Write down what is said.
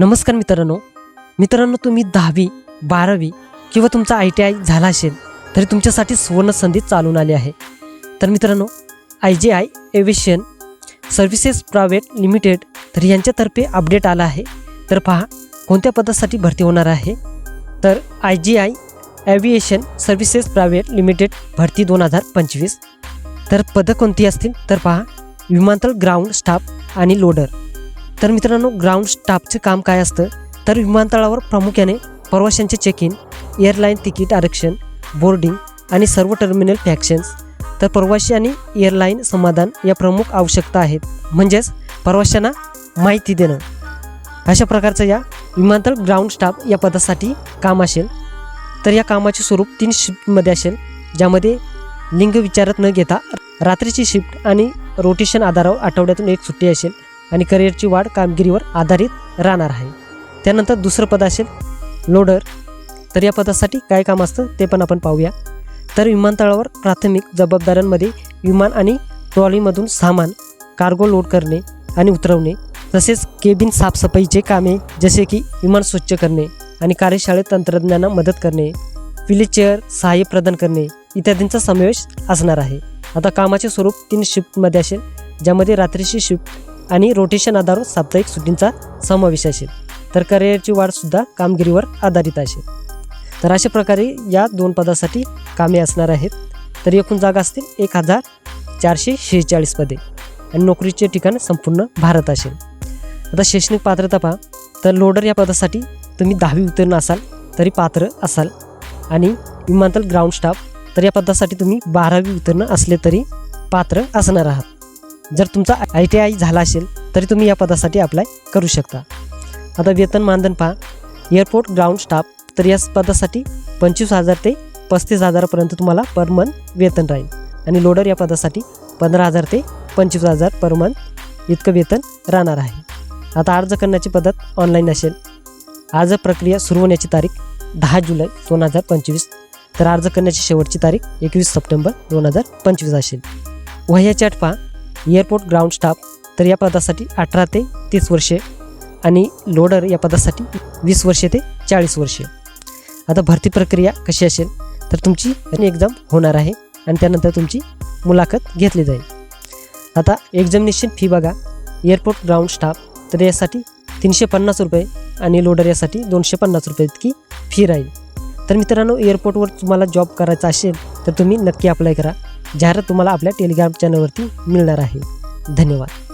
नमस्कार मित्रांनो. मित्रांनो तुम्ही दहावी बारावी किंवा तुमचा आय टी आय झाला असेल तरी तुमच्यासाठी सुवर्ण संधी चालून आली आहे. तर मित्रांनो I G I aviation services private limited तर यांच्यातर्फे अपडेट आला आहे. तर पहा कोणत्या पदासाठी भरती होणार आहे? तर I G I aviation services private limited भरती दोन हजार पंचवीस. तर पदं कोणती असतील? तर पहा विमानतळ ग्राउंड स्टाफ आणि लोडर. तर मित्रांनो ग्राउंड स्टाफचे काम काय असतं? तर विमानतळावर प्रामुख्याने प्रवाशांचे चेक इन एअरलाईन तिकीट आरक्षण बोर्डिंग आणि सर्व टर्मिनल फॅक्शन्स तर प्रवासी आणि एअरलाईन समाधान या प्रमुख आवश्यकता आहेत. म्हणजेच प्रवाशांना माहिती देणं. अशा प्रकारचं या विमानतळ ग्राउंड स्टाफ या पदासाठी काम असेल. तर या कामाचे स्वरूप तीन शिफ्टमध्ये असेल ज्यामध्ये लिंग विचारात न घेता रात्रीची शिफ्ट आणि रोटेशन आधारावर आठवड्यातून एक सुट्टी असेल. आणि करिअरची वाढ कामगिरीवर आधारित राहणार आहे. त्यानंतर दुसरं पद असेल लोडर. तर या पदासाठी काय काम असतं ते पण आपण पाहूया. तर विमानतळावर प्राथमिक जबाबदाऱ्यांमध्ये विमान आणि ट्रॉलीमधून सामान कार्गो लोड करणे आणि उतरवणे तसेच केबिन साफसफाईचे कामे जसे की विमान स्वच्छ करणे आणि कार्यशाळेत तंत्रज्ञांना मदत करणे व्हीलचेअर सहाय्य प्रदान करणे इत्यादींचा समावेश असणार आहे. आता कामाचे स्वरूप तीन शिफ्टमध्ये असेल ज्यामध्ये रात्रीची शिफ्ट आणि रोटेशन आधारावर साप्ताहिक सुट्टींचा समावेश असेल तर करिअरची वाढसुद्धा कामगिरीवर आधारित असेल. तर अशा प्रकारे या दोन पदासाठी कामे असणार आहेत. तर एकूण जागा असतील एक हजार चारशे शेहेचाळीस पदे आणि नोकरीचे ठिकाण संपूर्ण भारत असेल. आता शैक्षणिक पात्रता पहा. तर लोडर या पदासाठी तुम्ही दहावी उत्तीर्ण असाल तरी पात्र असाल आणि विमानतळ ग्राउंड स्टाफ तर या पदासाठी तुम्ही बारावी उत्तीर्ण असले तरी पात्र असणार आहात. जर तुमचा आय टी आय झाला असेल तरी तुम्ही या पदासाठी अप्लाय करू शकता. आता वेतन मानधन पहा. एअरपोर्ट ग्राउंड स्टाफ तर या पदासाठी पंचवीस हजार ते पस्तीस हजारापर्यंत तुम्हाला पर मंथ वेतन राहील. आणि लोडर या पदासाठी पंधरा हजार ते पंचवीस हजार पर मंथ इतकं वेतन राहणार आहे. आता अर्ज करण्याची पद्धत ऑनलाईन असेल. अर्ज प्रक्रिया सुरू होण्याची तारीख दहा जुलै दोन हजार पंचवीस. तर अर्ज करण्याची शेवटची तारीख एकवीस सप्टेंबर दोन हजार पंचवीस असेल. वह्याची अट पहा. एअरपोर्ट ग्राउंड स्टाफ तर या पदासाठी अठरा ते तीस वर्षे आणि लोडर या पदासाठी वीस वर्षे ते चाळीस वर्षे. आता भरती प्रक्रिया कशी असेल तर तुमची एक्झाम होणार आहे आणि त्यानंतर तुमची मुलाखत घेतली जाईल. आता एक्झामिनेशन फी बघा. एअरपोर्ट ग्राउंड स्टाफ तर यासाठी तीनशे पन्नास रुपये आणि लोडर यासाठी दोनशे पन्नास रुपये इतकी फी राहील. तर मित्रांनो एअरपोर्टवर तुम्हाला जॉब करायचा असेल तर तुम्ही नक्की अप्लाय करा. जाहिरात तुम्हाला आपल्या टेलिग्राम चॅनलवरती मिळणार आहे. धन्यवाद.